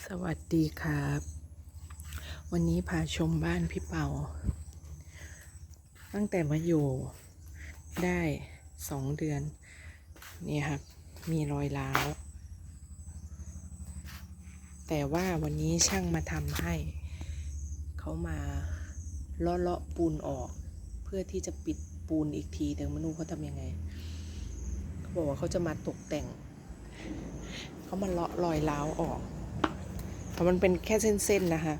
สวัสดีครับ วันนี้พาชมบ้านพี่เปา ตั้งแต่มาอยู่ได้สองเดือน นี่ครับ มีรอยร้าว แต่ว่าวันนี้ช่างมาทำให้ เขามาเลาะเลาะปูนออก เพื่อที่จะปิดปูนอีกทีแต่ไม่รู้เขาทำยังไง เขาบอกว่าเขาจะมาตกแต่ง เขามาเลาะรอยร้าวออก เพราะมันเป็นแค่เส้นๆนะคะ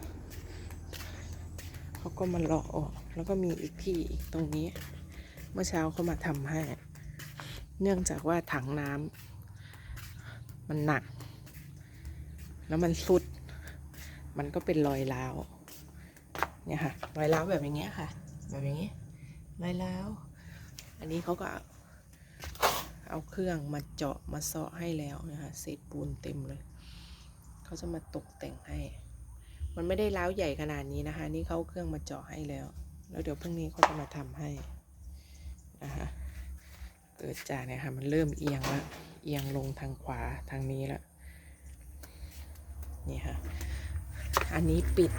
เขาก็มาลาะออก แล้วก็มีอีกที่อีกตรงนี้ เมื่อเช้าเขามาทำให้ เนื่องจากว่าถังน้ำมันหนัก แล้วมันสุด มันก็เป็นรอยร้าวเนี่ยค่ะรอยร้าวแบบอย่างเงี้ยค่ะ แบบอย่างเงี้ยรอยร้าว อันนี้เขาก็เอาเครื่องมาเจาะมาเซาะให้แล้วนะคะเศษปูนเต็มเลย เขาจะมาตกแต่งให้ มันไม่ได้ล้าวใหญ่ขนาดนี้นะคะ นี่เขาเครื่องมาเจาะให้แล้ว แล้วเดี๋ยวพรุ่งนี้เขาจะมาทำให้นะคะเกิดจากเนี่ยค่ะมันเริ่มเอียงล้วเอียงลงทางขวาทางนี้ล้วนี่ค่ะ อันนี้ปิด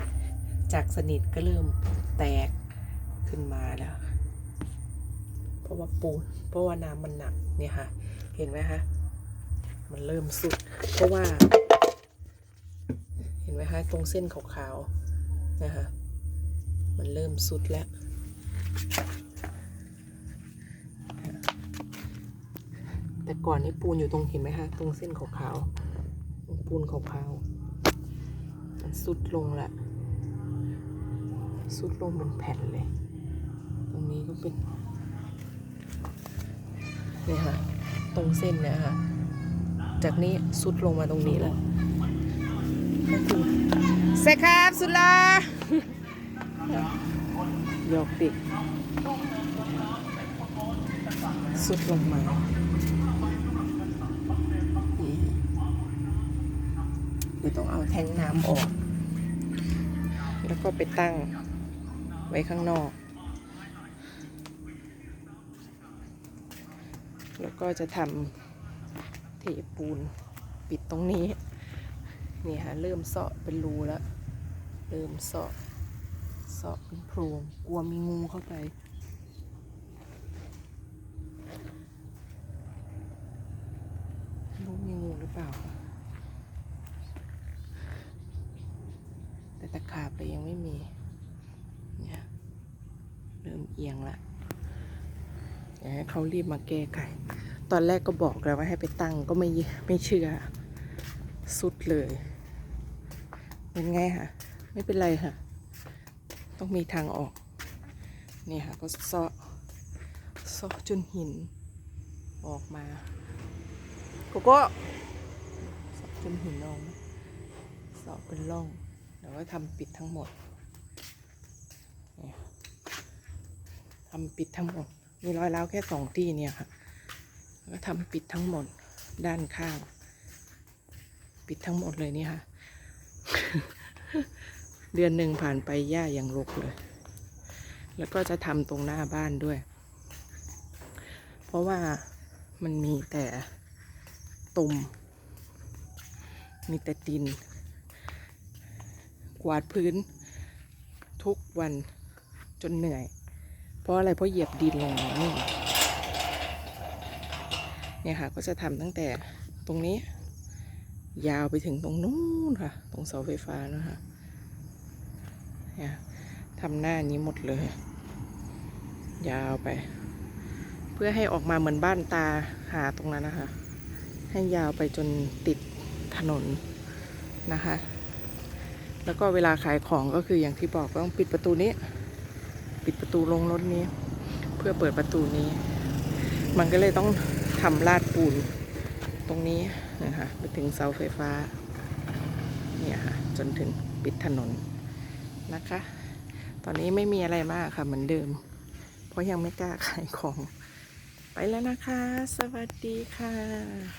จากสนิทก็เริ่มแตกขึ้นมาแล้ว เพราะว่าปูนเพราะว่าน้ำมันหนักเนี่ยค่ะ เห็นไหมคะ มันเริ่มสุด เพราะว่า มคะตรงเส้นขาวๆนะคะมันเริ่มสุดแล้ว แต่ก่อนนี่ปูนอยู่ตรงเห็นไหมคะตรงเส้นขาวๆปูนขาวๆมันสุดลงละสุดลงเป็นแผ่นเลย ตรงนี้ก็เป็นเนี่ยค่ะตรงเส้นเนี่ยค่ะจากนี้สุดลงมาตรงนี้แล้ว เสร็จครับสุดลาหยอกดิสุดลงมาต้องเอาแทงน้ำออก แล้วก็ไปตั้งไว้ข้างนอก แล้วก็จะทำเทปูนปิดตรงนี้ นี่ฮะเริ่มเสาะเป็นรูแล้ว เริ่มเสาะเสาะเป็นโพรงกลัวมีงูเข้าไปรู้มีงูหรือเปล่า แต่ตะขาบเลยยังไม่มีเนี่ยเริ่มเอียงละอยากให้เขารีบมาแก้ไข ตอนแรกก็บอกแล้วว่าให้ไปตั้งก็ไม่ไม่เชื่อ สุดเลย เป็นไงคะไม่เป็นไรค่ะ ต้องมีทางออก นี่ค่ะ ก็ซาะซาะจนหิน ออกมาโกโก้ซาะจนหินออกมาซาะเป็นร่องแล้วก็ทำปิดทั้งหมดทำปิดทั้งหมด มีรอยร้าวแค่สองที่เนี่ยค่ะ ก็ทำปิดทั้งหมดด้านข้าง ปิดทั้งหมดเลยนี่ค่ะ เดือนหนึ่งผ่านไปหญ้ายังรกเลย แล้วก็จะทำตรงหน้าบ้านด้วย เพราะว่ามันมีแต่ตุ่ม มีแต่ดิน กวาดพื้น ทุกวันจนเหนื่อย เพราะอะไร เพราะเหยียบดินลงนี่เนี่ยค่ะ ก็จะทำตั้งแต่ตรงนี้ ยาวไปถึงตรงนู้นค่ะ ตรงเสาไฟฟ้านะคะเนี่ยทำหน้านี้หมดเลย ยาวไป เพื่อให้ออกมาเหมือนบ้านตาหาตรงนั้นนะคะ ให้ยาวไปจนติดถนนนะคะ แล้วก็เวลาขายของก็คืออย่างที่บอกต้องปิดประตูนี้ ปิดประตูลงรถนี้ เพื่อเปิดประตูนี้ มันก็เลยต้องทำลาดปูนตรงนี้ นะคะไปถึงเสาไฟฟ้าเนี่ยค่ะจนถึงปิดถนนนะคะ ตอนนี้ไม่มีอะไรมากค่ะเหมือนเดิม เพราะยังไม่กล้าขายของ ไปแล้วนะคะ สวัสดีค่ะ